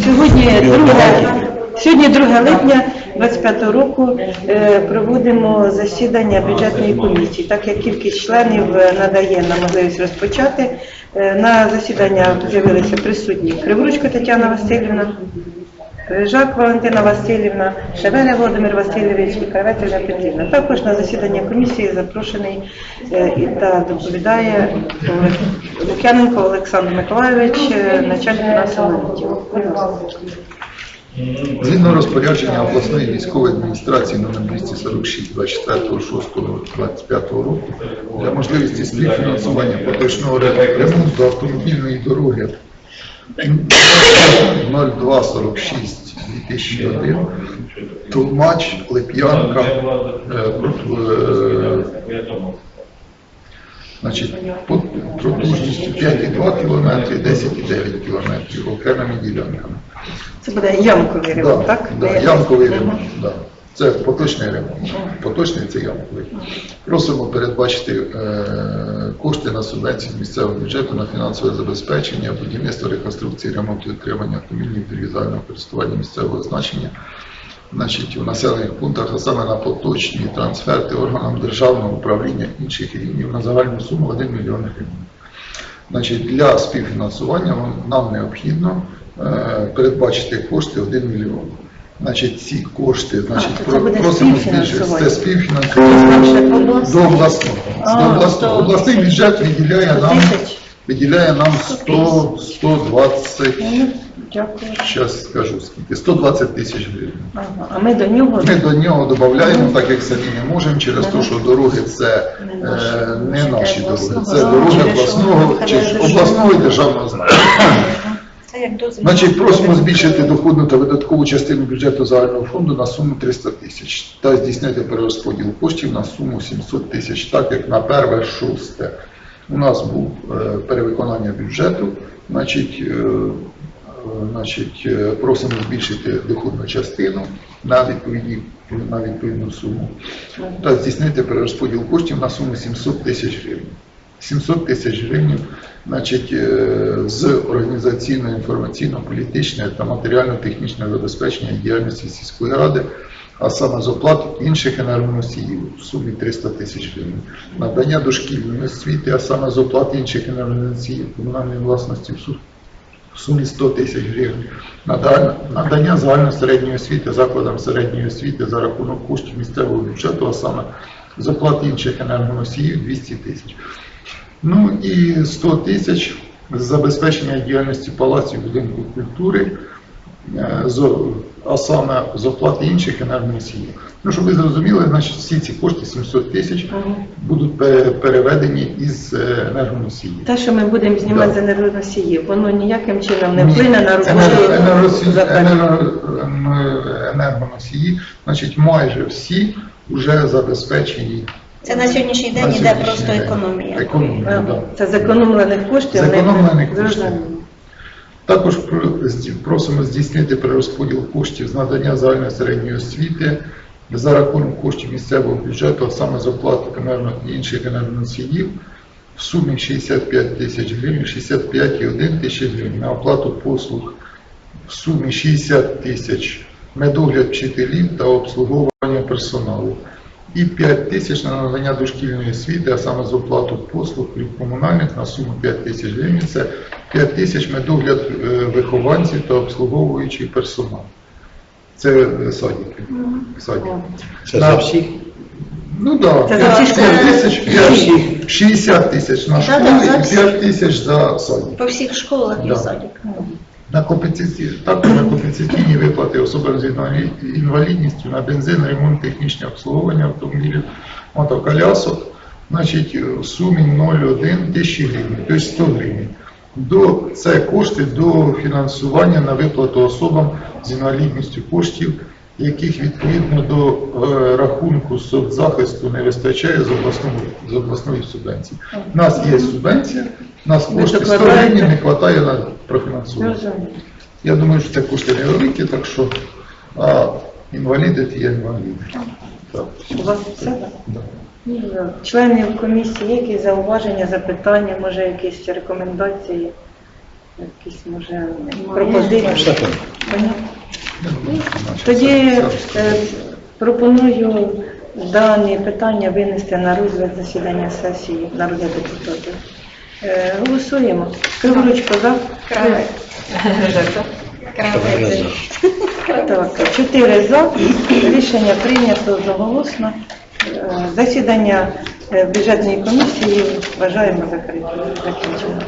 Сьогодні 2, сьогодні 2 липня 25 року е, проводимо засідання бюджетної комісії. Так як кількість членів е, надає нам можливість розпочати, е, на засідання з'явилися присутні Криворучко Тетяна Васильівна, Крижак Валентина Васильівна, Шевеля Володимир Васильович і Ірина Петрівна. Також на засідання комісії запрошений е, та доповідає Лук'яненко Олександр Миколайович, е, начальник фінансового відділу. Згідно розпорядження обласної військової адміністрації номер 246 24.06.25 року для можливості співфінансування поточного ремонту автомобільної дороги 0246 2001 Толмач, Леп'янка, е, е, значить, по протужністю 5,2 км і 10,9 км окремими ділянками. Це буде ямковий ремонт, так? так? да, ямковий ремонт, да. Це поточний ремонт. Поточний це ямковий. Просимо передбачити е, кошти на субвенції з місцевого бюджету на фінансове забезпечення, будівництво, реконструкції, ремонту і утримання автомобільних індивідуального користування місцевого значення. Значить, у населених пунктах, а саме на поточні трансферти органам державного управління інших рівнів на загальну суму 1 мільйон гривень. Для співфінансування нам необхідно е, передбачити кошти 1 мільйон. Значить, ці кошти, значить, то це про- буде просимо збільшити співфінансування. це співфінансування Обласне. до обласного. А, До обласного. то- Обласний бюджет виділяє нам, Тисяч. виділяє нам 100, 120, Ну, Дякую. зараз скажу скільки, 120 тисяч гривень. Ага. А ми до нього Ми до нього додаємо, так як самі не можемо, через те, що дороги це е, не наші дороги, це дороги обласного чи ж обласного і державного значення. Значить, просимо збільшити доходну та видаткову частину бюджету загального фонду на суму 300 тисяч та здійснити перерозподіл коштів на суму 700 тисяч, так як на перше шосте. У нас був е, перевиконання бюджету, значить, е, значить, е, просимо збільшити доходну частину на відповідні на відповідну суму та здійснити перерозподіл коштів на суму 700 тисяч гривень. 700 тисяч гривень, значить, е, з організаційно інформаційно-політичного та матеріально-технічного забезпечення діяльності сільської ради, а саме з оплат інших енергоносіїв в сумі 300 тисяч гривень. Надання дошкільної освіти, а саме з оплат інших енергоносіїв комунальної власності в су- в сумі 100 тисяч гривень. Надання загальної середньої освіти закладам середньої освіти за рахунок коштів місцевого бюджету, а саме з оплат інших енергоносіїв 200 тисяч. Ну і 100 тисяч забезпечення діяльності палаців будинку культури, е, а саме з оплати інших енергоносіїв. Ну, щоб ви зрозуміли, значить всі ці кошти, 700 тисяч, будуть пе- переведені із е, енергоносіїв. Те, що ми будемо знімати Да. з енергоносіїв, воно ніяким чином не вплине на роботу енергоносії, значить майже всі вже забезпечені. Це на сьогоднішній на день іде просто економія. Економія, Ага. Це з економлених коштів. Зекономлених коштів. Також просимо здійснити перерозподіл коштів з надання загальної середньої освіти за рахунок коштів місцевого бюджету, а саме з оплати комерно- і інших енергоносіїв в сумі 65 тисяч гривень, 65,1 тисячі гривень на оплату послуг в сумі 60 тисяч медогляд вчителів та обслуговування персоналу. І 5 тисяч на надання дошкільної освіти, а саме з оплату послуг від комунальних на суму 5 тисяч гривень. Це 5 тисяч медогляд е, вихованців та обслуговуючий персонал. Це е, садики. садики. Це На- за всіх? Ну так, Це да, за 5 тисяч, 60 тисяч на школи да, за і всі. 5 тисяч за садик. По всіх школах Да. і садик. На компенсаційні, також на компенсаційні виплати особам з інвалідністю на бензин, ремонт, технічне обслуговування автомобілів, мотоколясок, значить, в сумі 0,1 тисячі гривень, тобто 100 гривень. До, це кошти до фінансування на виплату особам з інвалідністю коштів, яких відповідно до е, рахунку соцзахисту не вистачає з обласної, з обласної субвенції. У нас є субвенція, нас кошти 100 не вистачає на профінансування. Я думаю, що це кошти невеликі, так що а, інваліди є інваліди. Так. У вас все? Да. Членів комісії, є якісь зауваження, запитання, може якісь рекомендації? якісь, може, пропозиції? Понятно. Тоді е, пропоную дані питання винести на розгляд засідання сесії, на розгляд депутатів. Е, Голосуємо. Криворучко за? Кравець. Кравець. Так, чотири за. Рішення прийнято одноголосно. Е, Засідання е, бюджетної комісії вважаємо закритим. Закінчено.